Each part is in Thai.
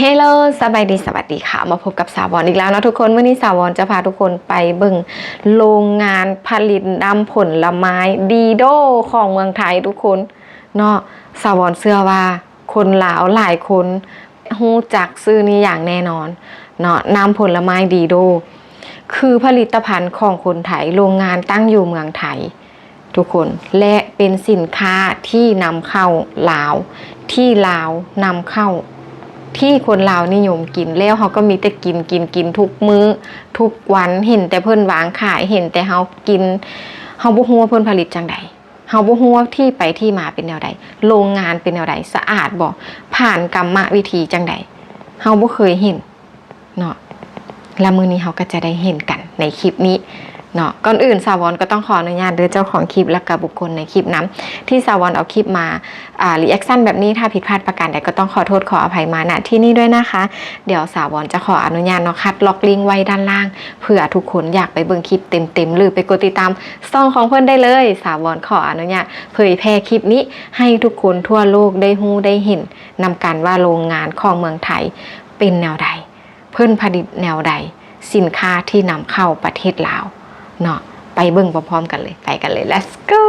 เฮลโลสบายดีสวัสดีค่ะ มาพบกับสาวอนอีกแล้วนะทุกคนวันนี้สาวอนจะพาทุกคนไปเบิ่งโรงงานผลิตน้ำผลไม้ดีโดของเมืองไทยทุกคนเนาะสาวอนเชื่อว่า คนลาวหลายคนฮู้จักซื้อนี้อย่างแน่นอนเนาะน้ำผลไม้ดีโด คือผลิตภัณฑ์ของคนไทยโรงงานตั้งอยู่เมืองไทย ทุกคนและเป็นสินค้าที่นำเข้าลาว ที่ลาวนำเข้า ที่คนลาวนิยมกินแล้วเขาก็มีแต่กินกินกินทุกมื้อ ทุกวันเห็นแต่เพิ่นวางขายเห็นแต่เฮากินเฮาบ่ฮู้ว่าเพิ่นผลิตจังใดเฮาบ่ฮู้ว่าที่ไปที่มาเป็นแนวใด โรงงานเป็นแนวใดสะอาดบ่ผ่านกรรมวิธีจังใดเฮาบ่เคยเห็นเนาะแล้วมื้อนี้เฮาก็จะได้เห็นกันในคลิปนี้ เนาะก่อนอื่นสาวอนก็ต้องขออนุญาตเด้อเจ้าของคลิปและกับบุคคลในคลิปนั้นที่สาวอนเอาคลิปมาอ่ารีแอคชั่นแบบนี้ถ้าผิดพลาดประการใดก็ต้องขอโทษขออภัยมาณที่นี่ด้วยนะคะ เดี๋ยวสาวอนจะขออนุญาตเนาะคัดล็อกลิงก์ไว้ด้านล่างเผื่อทุกคนอยากไปเบิ่งคลิปเต็มๆหรือไปกดติดตามซ่องของเพื่อนได้เลย สาวอนขออนุญาตเผยแพร่คลิปนี้ ให้ทุกคนทั่วโลกได้ฮู้ได้เห็นนำกันว่าโรงงานของเมืองไทยเป็นแนวใด เพิ่อนผลิตแนวใด สินค้าที่นำเข้าประเทศลาว เนาะไปเบิ่งพร้อมๆกันเลย ไปกันเลย let's go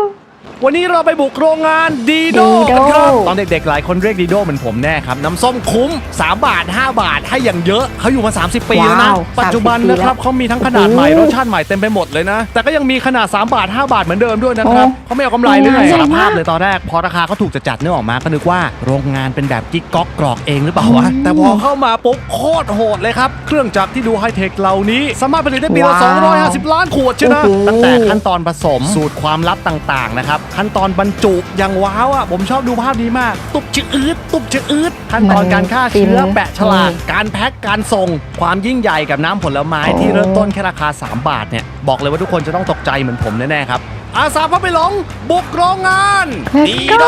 วันนี้เราไปบุกโรงงานดีโดดีโดกันครับตอนเด็กๆ หลายคนเรียกดีโดเหมือนผมแน่ครับ น้ำส้มคุ้ม 3 บาท 5 บาทให้อย่างเยอะ เขาอยู่มา 30 ปีแล้วนะ ว้าวปัจจุบัน30นะครับปีแล้วเขามีทั้งขนาดใหม่ โอ้รสชาติใหม่เต็มไปหมดเลยนะ แต่ก็ยังมีขนาด 3 บาท 5 บาทเหมือนเดิมด้วยนะครับโอ้เขาไม่เอากำไรเลยโรงงานใหญ่สารภาพมาก เลยตอนแรก พอราคาเขาถูกจะจัดเนื้อออกมาก็นึกว่าโรงงานเป็นแบบกิ๊กก๊อกกรอกเองหรือเปล่าวะแต่พอเข้ามาปุ๊บโคตรโหดเลยครับเครื่องจักรที่ดูไฮเทคเหล่านี้ สามารถผลิตได้ปีละว้าว 250 ล้านขวดใช่นะโอ้โห ตั้งแต่ขั้นตอนผสมสูตรความลับต่างๆนะครับขั้นตอนบรรจุอย่างว้าวอะผมชอบดูภาพนี้มาก ตุบชะอืดตุบชะอืดขั้นตอนการฆ่าเชื้อมันแปะฉลากการแพ็คการส่ง ความยิ่งใหญ่กับน้ำผลไม้ที่เริ่มต้นแค่ราคา 3 บาทเนี่ยบอกเลยว่าทุกคนจะต้องตกใจเหมือนผมแน่ๆครับ อาสาพาไปหลงบุกโรงงาน Let's ดี go โด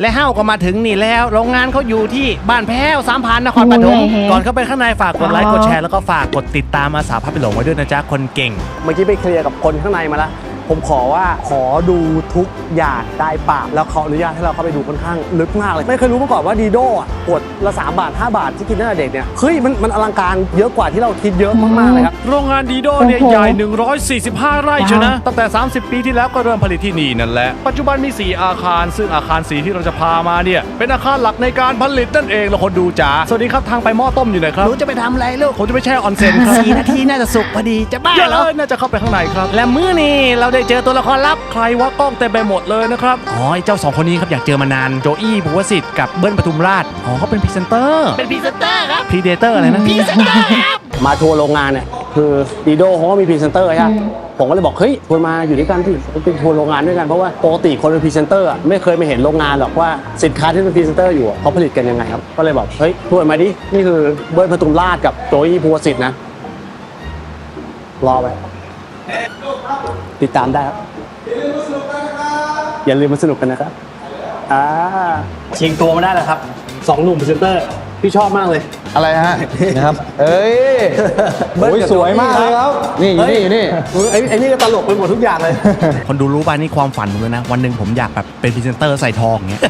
และเฮ้าก็มาถึงนี่แล้ว โรงงานเขาอยู่ที่บ้านแพ้วสามพันนครปฐมโอ้ย ก่อนเข้าไปข้างในฝากกดไลค์อ๋อกดแชร์แล้วก็ฝากกดติดตามอาสาพาไปหลงไว้ด้วยนะจ๊ะคนเก่ง เมื่อกี้ไปเคลียร์กับคนข้างในมาแล้ว ผมขอว่าขอดูทุกอย่างได้ปากแล้วเขาอนุญาตให้เราเข้าไปดูค่อนข้างลึกมากเลย ไม่เคยรู้มาก่อนว่าดีโดอะขวดละ3บาท 5 บาทที่กินตั้งแต่เด็กเนี่ยเฮ้ยมันมันอลังการเยอะกว่าที่เราคิดเยอะมากๆเลยครับ โรงงานดีโดเนี่ยโอ้โห ใหญ่ 145 ไร่เชยวนะ ตั้งแต่ 30 ปีที่แล้วก็เริ่มผลิตที่นี่นั่นแหละ ปัจจุบันมี 4 อาคาร ซึ่งอาคารสีที่เราจะพามาเนี่ย เป็นอาคารหลักในการผลิตนั่นเองแล้วคนดูจ๋า สวัสดีครับทางไปหม้อต้มอยู่ไหนครับ รู้จะไปทำอะไรลูกผมจะไปแช่ออนเซ็นครับสี่นาทีน่าจะสุกพอดีจะบ้าเยอะเหรเลอยน่าจะเข้าไปข้างในครับ และมื้อนี้เราได้เจอตัวละครลับใครว่ากล้องเต็มไปหมดเลยนะครับอ๋อไอ้เจ้าสองคนนี้ครับอยากเจอมานานโจอี้ภูวสิทธิ์กับเบิ้ลปทุมราชอ๋อเขาเป็นพรีเซนเตอร์เป็นพรีเซนเตอร์ครับพรีเดเตอร์อะไรนะพรีเซนเตอร์ครับมาทัวร์โรงงานเนี่ยคือดีโดเขาก็มีพรีเซนเตอร์ใช่ไหมผมก็เลยบอกเฮ้ยควรมาอยู่ด้วยกันที่เป็นทัวร์โรงงานด้วยกันเพราะว่าปกติคนเป็นพรีเซนเตอร์อะไม่เคยไปเห็นโรงงานหรอกว่าสินค้าที่เป็นพรีเซนเตอร์อยู่อะเขาผลิตกันยังไงครับก็เลยบอกเฮ้ยทัวร์มาดินี่คือเบิร์ดปทุมราชกับโจอี้ภูวสิทธิ์นะรอไป ติดตามได้ครับ อย่าลืมมาสนุกกันนะครับ อ่าชิงตัวมาได้แล้วครับสองหนุ่มพรีเซนเตอร์พี่ชอบมากเลย อะไรฮะ นะครับ เอ้ยเบิ้ลโอ้ยกับสวยมากเลยครับ นี่อยู่นี่อยู่นี่เฮ้ยไอ้ไอ้นี่ก็ตลกไปหมดทุกอย่างเลย คนดูรู้ป่ะนี่ความฝันผมเลยนะ วันหนึ่งผมอยากแบบเป็นพรีเซนเตอร์ใส่ทองอย่างเงี้ย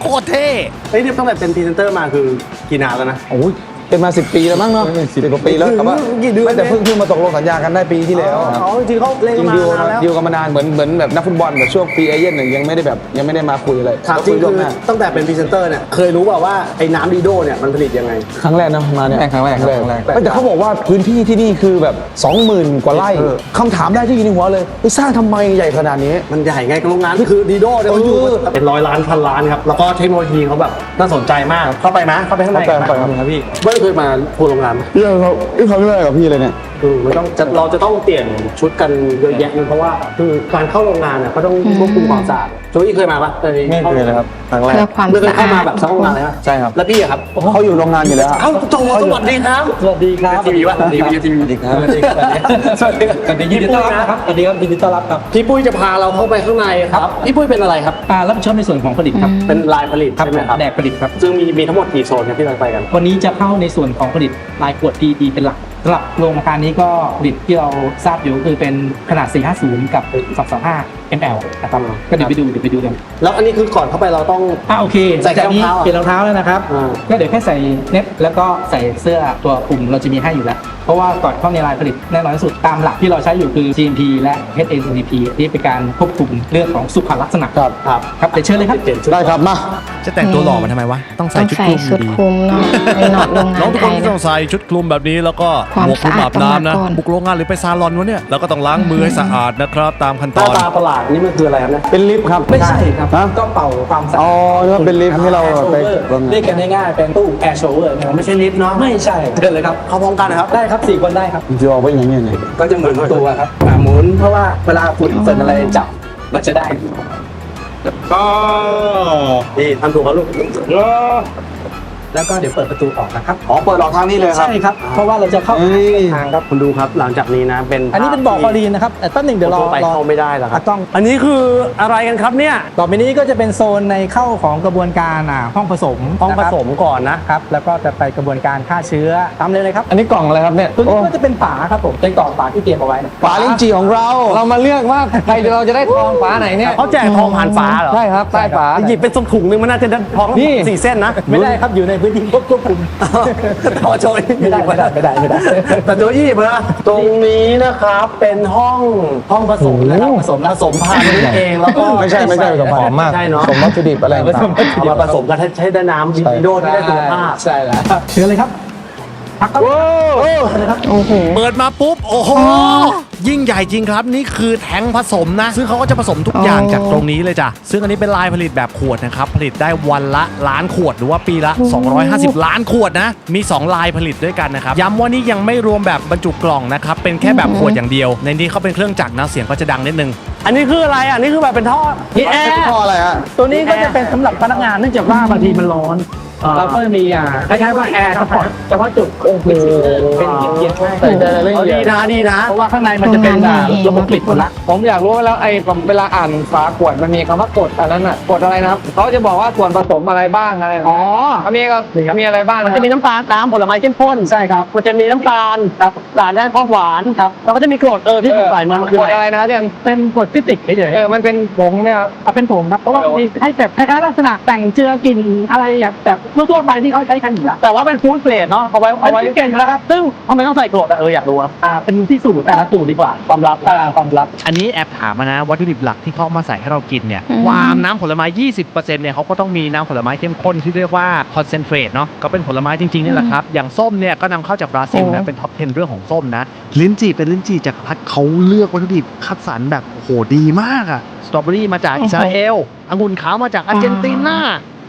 โคตรเท่เฮ้ยเนี่ยตั้งแต่เป็นพรีเซนเตอร์มาคือกี่นานแล้วนะ โอ้ย เป็นมาสิบปีแล้วมั้งเนาะสิบกว่าปีแล้วแต่ว่ากี่เดือนไม่แต่เพิ่งเพิ่งมาตกลงสัญญากันได้ปีที่แล้วครับอ๋อจริงๆเขาเล่นจริงมาดีลนานแล้ว ดีลกันมานานเหมือนเหมือนแบบนักฟุตบอลแบบช่วงฟรีเอเย่นเนี่ยยังไม่ได้แบบยังไม่ได้มาคุยอะไรถามก็จริคุงยล่วงคืหอน้าตั้งแต่เป็นพรีเซนเตอร์เนี่ยเคยรู้เปล่าว่าไอ้น้ำดีโดเนี่ยมันผลิตยังไง ครั้งแรกนะมาเนี่ยครั้งแรกครับครั้งแรก ไม่แต่เขาบอกว่าพื้นที่ที่นี่คือแบบ 20,000 กว่าไร่เออคำถามแรกที่อยู่ในหัวเลยไปสร้างทำไมใหญ่ขนาดนี้ มันใหญ่ไงโรงงานที่คือดีโดเนี่ยเขาอยู่เออเป็นร้อยล้านพันล้านครับ แล้วก็เทคโนโลยีเขาแบบน่าสนใจมาก เข้าไปไหมเข้าไปข้างในเข้าไปไหมเข้าไปครับ ครับพี่ เบิ้ลเคยมาทัวร์โรงงานไหมเรื่องเขาเรื่องเขาเรื่องอะไรกับพี่เลยเนี่ย อืมมันต้องจะเราจะต้องเปลี่ยนชุดกันเยอะแยะเลยเพราะว่าคือการเข้าโรงงานเนี่ยก็ต้องควบคุมความสะอาดโจอี้เคยมาปะเคยไม่เคยเลยครับครั้งแรกเพื่อความไม่เคยสะเข้าอามาดแบบทั้งโรงงานเลยนะใช่ครับ แล้วพี่อะครับเขาอยู่โรงงานอยู่แล้วเอ้าโจสวัสดีครับสวัสดีครับทีวีวะทีวีทีวีสวัสดีครับสวัสดีครับสวัสดีครับสวัสดียินดีต้อนรับนะครับสวัสดีครับยินดีต้อนรับครับพี่ปุ้ยจะพาเราเข้าไปข้างในครับพี่ปุ้ยเป็นอะไรครับอ่ารับผิดชอบในส่วนของผลิตครับเป็นลายผลิตครับใช่ไหมครับแดกผลิตครับซึ่งมีมีทั้งหมดกี่โซนครับที่เราไปกัน วันนี้จะเข้าในส่วนของผลิตลายขวด PET เป็นหลัก สำหรับโรงงานนี้ก็ผลิตที่เราทราบอยู่คือเป็นขนาด 450 กับ 225 ml นะครับ ก็เดี๋ยวไปดูเดี๋ยวไปดูกันแล้วอันนี้คือก่อนเข้าไปเราต้อง อ่าโอเคใส่แค่จากนี้รองเท้าอะเปลี่ยนรองเท้าแล้วนะครับ อ่า ก็เดี๋ยวแค่ใส่เน็ตแล้วก็ใส่เสื้อตัวคลุมเราจะมีให้อยู่แล้ว เพราะว่าก่อนเข้าในลายผลิตแน่นอนที่สุดตามหลักที่เราใช้อยู่คือ GMP และ HACCP ที่เป็นการควบคุมเรื่องของสุขลักษณะครับครับครับเดี๋ยวเชิญเลยครับได้ครับมาจะแต่งตัวหล่อมาทำไมวะ ต้องใส่ต้องชุดใส่คลุมอชุยู่ดดีคลุมเนาะไปนอนโรงน้งาองนทุกไทคนยที่ต้เนาะองใส่ชุดคลุมแบบนี้แล้วก็ความหมวกคลุมสะอาอาดบน้ำนะต้องมาก่อน บุกโรงงานหรือไปซาลอนวะเนี่ยแล้วก็ต้องล้างมือให้สะอาดนะครับ ตามขั้นหตน้าอน ตาประหลาดนี่มันคืออะไรครับเนี่ยเป็นลิฟต์ครับไม่ใช่ครับฮะ ก็เป่าความสะอ๋อาอดนึกว่าเป็นลิฟต์ที่เราไปเรียกกันง่ายๆเป็นตู้ air shower นะครับไม่ใช่ลิฟต์เนาะไม่ใช่เชิญเลยครับเข้าพร้อมกันนะครับ ได้ครับสี่คนได้ครับจะออกไปอย่างนี้ไงก็จะหมุนตัวครับอ่าหมุนเพราะว่าเวลาฝุ่นเฟินอะไรจับมันจะได้ก็นี่ทำถูกครับลูก แล้วก็เดี๋ยวเปิดประตูออกนะครับอ๋อเปิดออกทางนี้เลยครับ ใช่ครับ เพราะว่าเราจะเข้าเอ้ย ทางครับ คุณดูครับหลังจากนี้นะเป็นอันนี้เป็นบ่อคลอรีนนะครับแต่ต้นหนึ่งเดี๋ยวรอทั่วไปรอเข้าไม่ได้แล้วครับอะกล้อง อันนี้คืออะไรกันครับเนี่ยต่อไปนี้ก็จะเป็นโซนในเข้าของกระบวนการอ่าห้องผสมห้องผนะครับสมก่อนนะครับ แล้วก็จะไปกระบวนการฆ่าเชื้อตามเลยเลยครับอันนี้กล่องอะไรครับเนี่ยตัวนี้ก็จะเป็นฝาครับผมเป็นกล่องฝาที่เตรียมเอาไว้นะฝาลิ้นจี่ของเรา เรามาเลือกว่าใครเราจะได้ทองฝาไหนเนี่ยเขาแจกทองผ่านฝาเหรอใช่ครับใต้ฝา หยิบเป็นสถุงหนึงมันน่าจะได้ทองนี่ สี่เส้นนะไม่ได้ครับอยู่ในพื้นที่ควบคุมต่อโจยไม่ได้ไม่ได้ไม่ได้ไม่ได้ แต่โจยี่มาตรงนี้นะครับเป็นห้องห้องผสมนะครับผสมผสมพันธุ์เองแล้วก็ไม่ใช่ไม่ใช่ผสมผสมมากใช่เนาะผสมวัตถุดิบอะไรต่างเอามาผสมกันให้ใช้ได้น้ำวิโดที่ได้คุณภาพใช่แล้วเชิญเลยครับ พักครับเชิญเลยครับโอ้โหเปิดมาปุ๊บ โอ้โห ยิ่งใหญ่จริงครับ นี่คือแทงผสมนะ ซึ่งเขาก็จะผสมทุกอย่างอ๋อจากตรงนี้เลยจ้ะ ซึ่งอันนี้เป็นลายผลิตแบบขวดนะครับ ผลิตได้วันละล้านขวดหรือว่าปีละ 250 ล้านขวดนะ มี 2 ลายผลิตด้วยกันนะครับ ย้ำว่านี่ยังไม่รวมแบบบรรจุกล่องนะครับ เป็นแค่แบบขวดอย่างเดียว ในนี้เขาเป็นเครื่องจักรนะ เสียงก็จะดังนิดนึง อันนี้คืออะไรอะ นี่คือแบบเป็นท่อนี่แอร์ๆท่ออะไรฮะ ตัวนี้ก็จะเป็นสำหรับพนักงานเนื่องจากว่าบางทีมันร้อน อ่าเราก็มีอ่าคล้ายๆว่าแอร์เฉพาะเฉพาะจุดโอ้โหเป็นเย็นๆให้ใส่ใจรายละเอาเอีดียดนะดีนะ เพราะว่าข้างในมันจะเป็นอ่าระบบปิดหมดละผมอยากรู้ว่าแล้วไอ้ผมเวลาอ่านฝาขวดมันมีคำว่ากรดอันนั้นอะกรดอะไรนะครับเขาจะบอกว่าส่วนผสมอะไรบ้างอะไรอ๋อมีก็มีอะไรบ้างมันนะคจะรับมีน้ำตาลน้ำผลไม้เข้มข้นใช่ครับมันจะมีน้ำตาลครับสารด้านความหวานครับแล้วก็จะมีกรดเออที่ผมใส่มามันคืกอรดอะอะไรไรนะที่มันเป็นกรดฟิสิกส์เฉยเออมันเป็นผงเนี่ยครับๆเอาเป็นผงครับเพราะว่ามีให้แบบคล้ายๆลักษณะแต่งเจือกลิ่นอะไรแบบแบบทั่วๆไปที่เขาใช้กันอยู่แล้วแต่ว่าเป็นฟู้ดเกรดเนาะเอาไว้เอาเอาไว้ไว้เก่งแล้วครับซึ่งทำไมต้องใส่กรดอะเอออยากรู้อะอ่าเป็นที่สูตรแต่ละสูตรดีกว่าความลับอ่าความลับ อันนี้แอบถามมานะวัตถุดิบหลักที่เขาเอามาใส่ให้เรากินเนี่ยอืม ความน้ำผลไม้ 20%เนี่ยเขาก็ต้องมีน้ำผลไม้เข้มข้นที่เรียกว่าคอนเซนเทรตเนาะก็เป็นผลไม้จริงๆนี่แหละครับอย่างส้มเนี่ยก็นำเข้าจากบราซิลโอ้นะเป็นท็อป 10 เรื่องของส้มนะลิ้นจี่เป็นลิ้นจี่จากรพัดเขาเลือกวัตถุดิบคัดสรรแบบโอ้โหดีมากอะสตรอเบอรี่มาจากอิสราเอลองุ่นขาวมาจากอาร์เจนตินา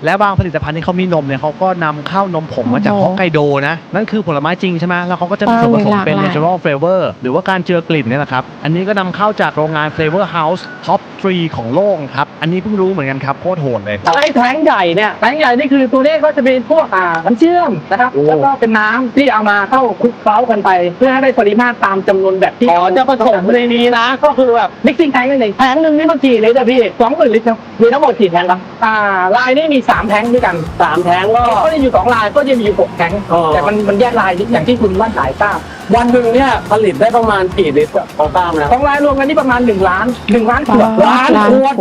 และบางผลิตภัณฑ์ที่เขามีนมเนี่ยเขาก็นำเข้านมผงมาจากโอ้โหฮอกไกโดนะ นั่นคือผลไม้จริงใช่ไหมแล้วเขาก็จะมีส่วนผสมเป็นเออมีหลากหลาย natural flavor หรือว่าการเจือกลิ่นเนี่ยแหละครับ อันนี้ก็นำเข้าจากโรงงาน Flavor House Top 3 ของโลกครับ อันนี้เพิ่งรู้เหมือนกันครับโคตรโหดเลย ไอ้แท้งใหญ่เนี่ยแป้งใหญ่นี่คือตัวนี้ก็จะเป็นพวกอ่าน้ำเชื่อมนะครับแล้วก็เป็นน้ำที่เอามาเข้าคลุกเคล้ากันไป เพื่อให้ได้ปริมาตรตามจำนวนแบบที่อ๋อจะผสมในนี้นะ ก็คือแบบ mixing tank นั่นเองแท้งหนึ่งนี่มันกี่ลิตรอะพี่สองหมื่นลิตรครับมีทั้งหมดกี่แท้งครับอ่าลายนี่มีสามแท้งด้วยกันสามแท้งก็ก็จะอยู่สองลายก็จะมีอยู่หกแท้งอ๋อ แต่มันมันแยกลายอย่างที่คุณว่านสายทราบวันหนึ่งเนี่ยผลิตได้ประมาณกี่ลิตรอะพอทราบนะสองลายรวมกันนี่ประมาณหนึ่งล้านหนึ่งล้านขวดล้านขวด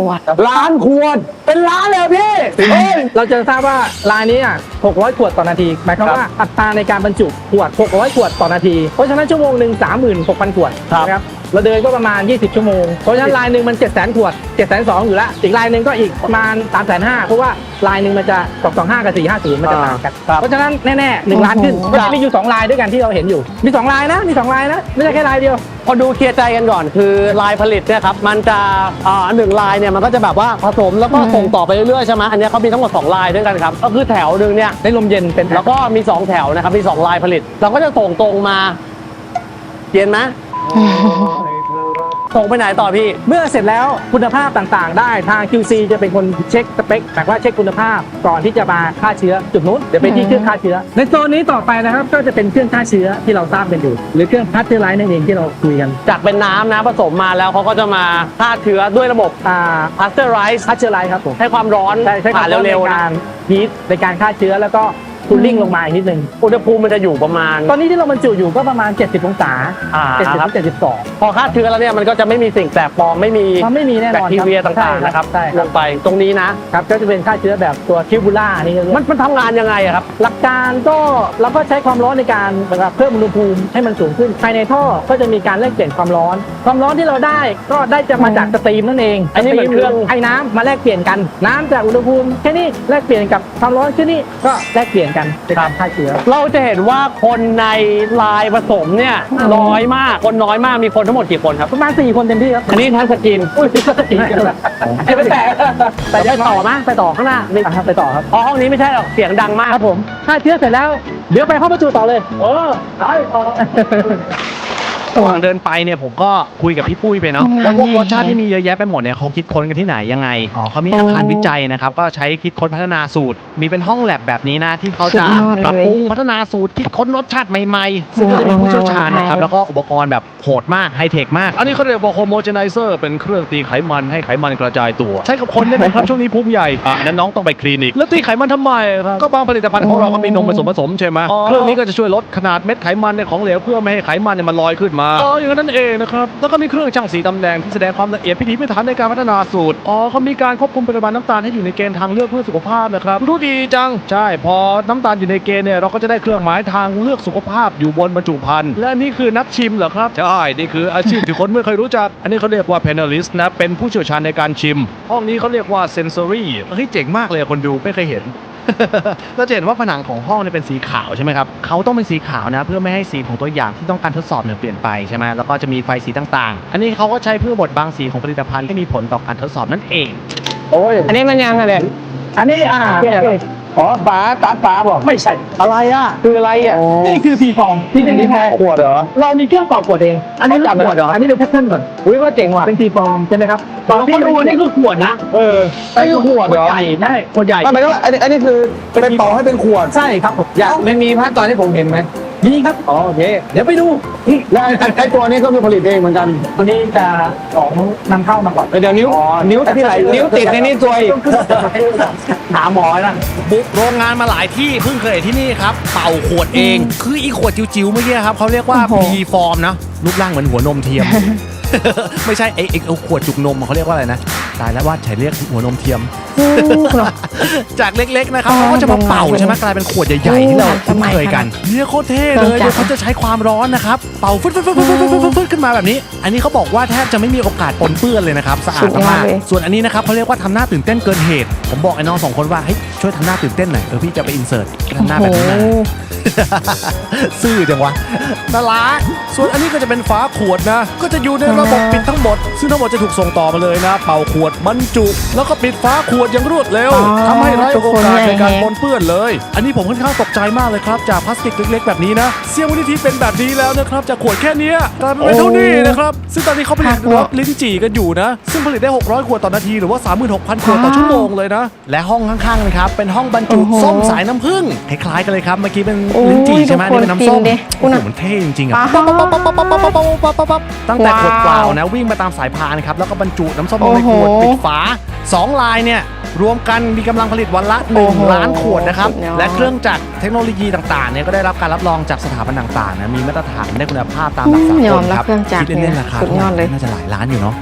ล้านขวด เป็นล้านเลยอะพี่เฮ้ย เราจะทราบว่าลายนี้อะ600 ขวดต่อนาที หมายความว่าอัตราในการบรรจุขวด 600 ขวดต่อนาที เพราะฉะนั้นชั่วโมงหนึ่ง36,000 ขวดครับ นะครับ เราเดินก็ประมาณ 20 ชั่วโมง เพราะฉะนั้นลายหนึ่งมัน 700,000ขวด702,000อยู่แล้วอีกลายหนึ่งก็อีกประมาณ 350,000เพราะว่าลายหนึ่งมันจะ225 กับ 450 มันจะต่างกันครับเพราะฉะนั้นแน่ๆหนึ่งล้านขึ้นโอ้โหก็จะมีอยู่ 2 ลายด้วยกันที่เราเห็นอยู่ มี 2 ลายนะ มี 2 ลายนะ ไม่ใช่แค่ลายเดียว พอดูเคลียร์ใจกันก่อนคือลายผลิตเนี่ยครับมันจะอ่าหนึ่งลายเนี่ยมันก็จะแบบว่าผสมแล้วก็อืมส่งต่อไปเรื่อยๆใช่ไหมอันเนี้ยเขามีทั้งหมด2ลายด้วยกันครับก็คือแถวหนึ่งเนี่ยได้ลมเย็นเป็นแล้วก็มี 2 แถวนะครับมี 2 ลายผลิต เราก็จะส่งตรงมา เย็นไหม ส่งไปไหนต่อพี่ เมื่อเสร็จแล้วคุณภาพต่างๆ ได้ทาง QC จะเป็นคนเช็คสเปคแต่ว่าเช็คคุณภาพก่อนที่จะมาฆ่าเชื้อจุดนู้นเดี๋ยวไปที่เครื่องฆ่าเชื้อ ในโซนนี้ต่อไปนะครับก็จะเป็นเครื่องฆ่าเชื้อที่เราทราบกันอยู่ หรือเครื่องพัชเจอร์ไลน์นั่นเองที่เราคุยกัน จากเป็นน้ำนะผสมมาแล้วเขาก็จะมาฆ่าเชื้อด้วยระบบอ่าพาสเตอร์ไรซ์พัชเจอร์ไลน์ครับผมให้ความร้อนใช่ใช้ผ่านเร็วๆในะการฮีทในการฆ่าเชื้อแล้วก็ คูลลิ่งลงมาอีกนิดนึงอุณหภูมิมันจะอยู่ประมาณ ตอนนี้ที่เราบรรจุอยู่ก็ประมาณ 70 องศาอ่า70ครับ ถึง72 พอฆ่าเชื้อแล้วเนี่ยมันก็จะไม่มีสิ่งแปลกปลอมไม่มีมันไม่มีแน่นแบอนคทีเรียต่างๆนะครับใช่คลรับงไปตรงนี้นะ ครับก็จะเป็นฆ่าเชื้อแบบตัวคิวบูล่านี่ก็เรียก มันมันทำงานยังไงอะครับ หลักการก็เราก็ใช้ความร้อนในการเหมือนกับเพิ่มอุณหภูมิให้มันสูงขึ้น ภายในท่อก็จะมีการแลกเปลี่ยนความร้อน ความร้อนที่เราได้ก็ได้จะมาจากสตรีมนั่นเองอันนี้เหมือนเครื่อง ไอ้น้ำมาแลกเปลี่ยนกัน น้ำจากอุณหภูมิแค่นี้แลกเปลี่ยนกับความร้อนแค่นี้ก็แลกเปลี่ยนกันเป็นการฆ่าเชื้อ เราจะเห็นว่าคนในลายผสมเนี่ยน้อยมากคนน้อยมากมีคนทั้งหมดกี่คนครับประมาณ4คนเต็มที่ครับอันนี้ทั้งสกินอุ้ยก็จะกินกันแล้วไม่ไปแตะไปได้ต่อไหมไปต่อข้างหน้าอะครับไปต่อครับอ๋อห้องนี้ไม่ใช่หรอกเสียงดังมากครับผมฆ่าเชื้อเสร็จแล้วเดี๋ยวไปห้องประจุต่อเลย เออได้ต่อ ระหว่างเดินไปเนี่ยผมก็คุยกับพี่ปุ้ยไปเนาะทำงานแล้วพวกใหญ่รสชาติที่มีเยอะแยะไปหมดเนี่ยเขาคิดค้นกันที่ไหนยังไงอ๋อเขามีอาคารวิจัยนะครับก็ใช้คิดค้นพัฒนาสูตร มีเป็นห้องแลบแบบนี้นะที่เขาจะสุดยอดเลยปรับปรุงพัฒนาสูตรคิดค้นรสชาติใหม่ๆซึ่งก็จะเป็นผู้เชี่ยวชาญนะครับแล้วก็อุปกรณ์แบบโหดมากไฮเทคมาก อันนี้เขาเรียกว่าโฮโมเจไนเซอร์เป็นเครื่องตีไขมันให้ไขมันกระจายตัว ใช้กับคนได้ไหมครับช่วงนี้พุ่งใหญ่อะอันนั้นน้องต้องไปคลินิก แล้วตีไขมันทำไมครับก็บางผลิตภัณฑ์ของเราก็มีนมผสมผสมใช่ไหมเครื่องนี้ก็จะช่วยลดขนาดเม็ดไขมันในของเหลวเพื่อไม่ให้ไขมันเนี่ยมันลอยขึ้นมาอ๋ออย่างนั้นเองนะครับแล้วก็มีเครื่องช่างสีตำแหน่งที่แสดงความละเอียดพิถีพิถันในการพัฒนาสูตรอ๋อเขามีการควบคุมปริมาณน้ำตาลให้อยู่ในเกณฑ์ทางเลือกเพื่อสุขภาพนะครับรู้ดีจังใช่พอน้ำตาลอยู่ในเกณฑ์เนี่ยเราก็จะได้เครื่องหมายทางเลือกสุขภาพอยู่บนบรรจุภัณฑ์และนี่คือนักชิมเหรอครับใช่นี่คืออาชีพที่คนไม่เคยรู้จัก อันนี้เขาเรียกว่า panelist นะเป็นผู้เชี่ยวชาญในการชิม ห้องนี้เขาเรียกว่า sensory เฮ้ยเจ๋งมากเลยอะคนดูไม่เคยเห็น เราจะเห็นว่าผนังของห้องเนี่ยเป็นสีขาวใช่ไหมครับเขาต้องเป็นสีขาวนะเพื่อไม่ให้สีของตัวอย่างที่ต้องการทดสอบเนี่ยเปลี่ยนไปใช่ไหมแล้วก็จะมีไฟสีต่างๆ อันนี้เขาก็ใช้เพื่อบดบางสีของผลิตภัณฑ์ที่มีผลต่อการทดสอบนั่นเอง โอ้ยอันนี้มันยังไงเนี่ยอันนี้อ่า อ๋อฝาตาฝาบอกไม่ใช่ อะไรอะ คืออะไรอะนี่คือพีฟองที่เป็นพีฟองขวดเหรอ เรามีเครื่องเป่าขวดเอง อันนี้จับขวดเหรอ อันนี้ดูแพทเทิร์นก่อน อุ้ยว่าเจ๋งว่ะเป็นพีฟองใช่ไหมครับตอนที่ดูนี่คือขวดนะเออไอ้คือขวดเหรอใหญ่ใช่ขวดใหญ่ทำไมก็อันนี้อันนี้คือเป็นเป่าให้เป็นขวด ใช่ครับผมอยากไม่มีภาพตอนที่ผมเห็นไหม นี่ครับอ๋อโอเคเดี๋ยวไปดูแล้วไอ้ตัวนี้ก็คือผลิตเองเหมือนกัน ตัวนี้จะของนำเข้ามาก่อนเดี๋ยวนิ้วนิ้วที่ไหนนิ้วติดในนี่ตัวอีกหาหมอนะบุกโรงงานมาหลายที่เพิ่งเคยเห็นที่นี่ครับเป่าขวดเอง คืออีขวดจิ๋วๆเมื่อกี้ครับเขาเรียกว่าโอ้โหพีฟอร์มนะรูปร่างเหมือนหัวนมเทียม ไม่ใช่ไอ้ไอ้เอาขวดจุกนมเขาเรียกว่าอะไรนะตายแล้วว่าใช้เรียกหัวนมเทียม จากเล็กๆนะครับเขาก็จะมาเป่าใช่ไหมกลายเป็นขวดใหญ่ๆที่เราคุ้นเคยกันเนี่ยโคตรเท่เลยเขาจะใช้ความร้อนนะครับเป่าฟึดฟึดฟึดฟึดฟึดขึ้นมาแบบนี้ อันนี้เขาบอกว่าแทบจะไม่มีโอกาสปนเปื้อนเลยนะครับสะอาดมากส่วนอันนี้นะครับเขาเรียกว่าทำหน้าตื่นเต้นเกินเหตุ ผมบอกไอ้น้องสองคนว่าเฮ้ยช่วยทำหน้าตื่นเต้นหน่อยเออพี่จะไปอินเสิร์ตทำหน้าแบบนี้นะซื่อจังวะนาราส่วนอันนี้ก็จะเป็นฝาขวดนะ ก็จะอยู่ในระบบปิดทั้งหมด ซึ่งทั้งหมดจะถูกส่งต่อมาเลยนะ เป่าขวดบรรจุ แล้วก็ปิดฝาขวดอย่างรวดเร็วอ๋อทำให้ไร้โอกาสในการทุกคนใหญ่แฮะปนเปื้อนเลย อันนี้ผมค่อนข้างตกใจมากเลยครับ จากพลาสติกเล็กๆแบบนี้นะเสี้ยววิธีเป็นแบบนี้แล้วนะครับจากขวดแค่เนี้ยกลายเป็นเท่านี้นะครับ ซึ่งตอนนี้เขาผลิตรถลิ้นจี่กันอยู่นะ ซึ่งผลิตได้ 600 ขวดต่อนาทีหรือว่า 36,000 ขวดต่อชั่วโมงเลยนะ และห้องข้างๆนะครับเป็นห้องบรรจุโอ้โห ส้มสายน้ำผึ้งคล้ายๆกันเลยครับเมื่อกี้เป็นโอ้ยลิ้นจี่ใช่ไหมทุกคนนี่เป็นน้ำส้มฟินดิโอ้โหคุณอะมันเท่จริงๆอะ ป๊าบตั้งแต่ขวดเปล่าว้าวนะวิ่งมาตามสายพานครับแล้วก็บรรจุน้ำส้มลงในขวดโอ้โหปิดฝาสองลายเนี่ยรวมกันมีกำลังผลิตวันละ โอ้โห1 ล้านขวดนะครับ สุดยอด และเครื่องจักรเทคโนโลยีต่างๆเนี่ยก็ได้รับการรับรองจากสถาบันต่างๆนะมีมาตรฐานได้คุณภาพตามหลักสากยอลมรับครับเครื่องจักรคิดเล่นๆราคาสุดยอดเลย น่าจะหลายล้านอยู่เนาะ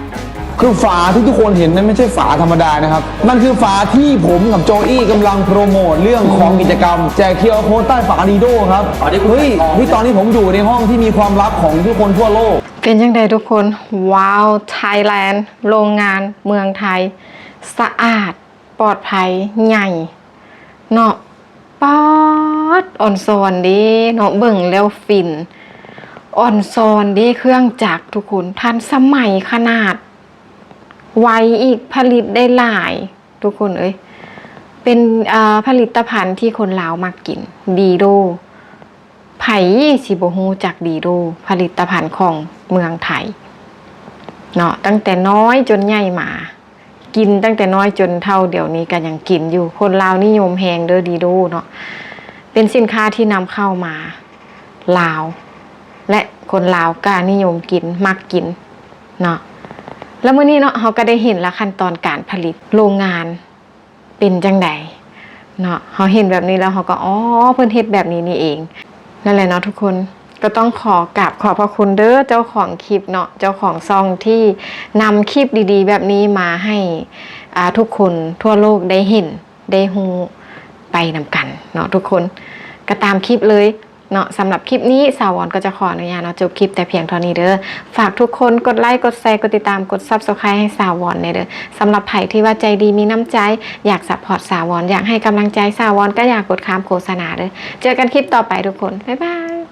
คือฝาที่ทุกคนเห็นนั้นไม่ใช่ฝาธรรมดานะครับ มันคือฝาที่ผมกับโจอี้กำลังโปรโมทเรื่องของกิจกรรม แจกเคียวโค้ดใต้ฝาดีโดครับเฮ้ยนี่ตอนนี้ผมอยู่ในห้องที่มีความลับของทุกคนทั่วโลก เป็นยังไงทุกคน ว้าว ไทยแลนด์ โรงงาน เมืองไทย สะอาด ปลอดภัย ใหญ่ เนาะป๊อดอ่อนซอนดีเนาะเบิ่งแล้วฟิน อ่อนซอนดีเครื่องจักรทุกคน ทันสมัยขนาด ไวอีกผลิตได้หลาย ทุกคนเอ้ยเป็นผลิตภัณฑ์ที่คนลาวมักกิน ดีโดไผ่สิบฮูจากดีโดผลิตภัณฑ์ของเมืองไทยเนาะตั้งแต่น้อยจนใหญ่มา กินตั้งแต่น้อยจนเท่าเดี๋ยวนี้ก็ยังกินอยู่ คนลาวนิยมแฮงเด้อดีโดเนาะเป็นสินค้าที่นำเข้ามาลาว และคนลาวก็นิยมกินมักกินเนาะ แล้วมื้อนี้เนาะเราก็ได้เห็นละขั้นตอนการผลิตโรงงานเป็นจังใดเนาะเขาเห็นแบบนี้แล้วเขาก็อ๋อเพิ่นเฮ็ดแบบนี้นี่เองนั่นแหละเนาะทุกคนก็ต้องขอกราบขอบพระคุณเด้อเจ้าของคลิปเนาะเจ้าของซองที่นำคลิปดีๆ แบบนี้มาให้อ่าทุกคนทั่วโลกได้เห็นได้ฮู้ไปนำกันเนาะทุกคนก็ตามคลิปเลย เนาะสำหรับคลิปนี้สาววอนก็จะขออนุญาตเนาะจบคลิปแต่เพียงเท่านี้เด้อฝากทุกคนกดไลค์กดแชร์กดติดตามกดซับสไครต์ให้สาววอนในเด้อสำหรับไผ่ที่ว่าใจดีมีน้ำใจ อยากสัพพอร์ตสาววอนอยากให้กำลังใจสาววอนก็อยากกดค้ามโฆษณาเด้อเจอกันคลิปต่อไปทุกคนบ๊ายบาย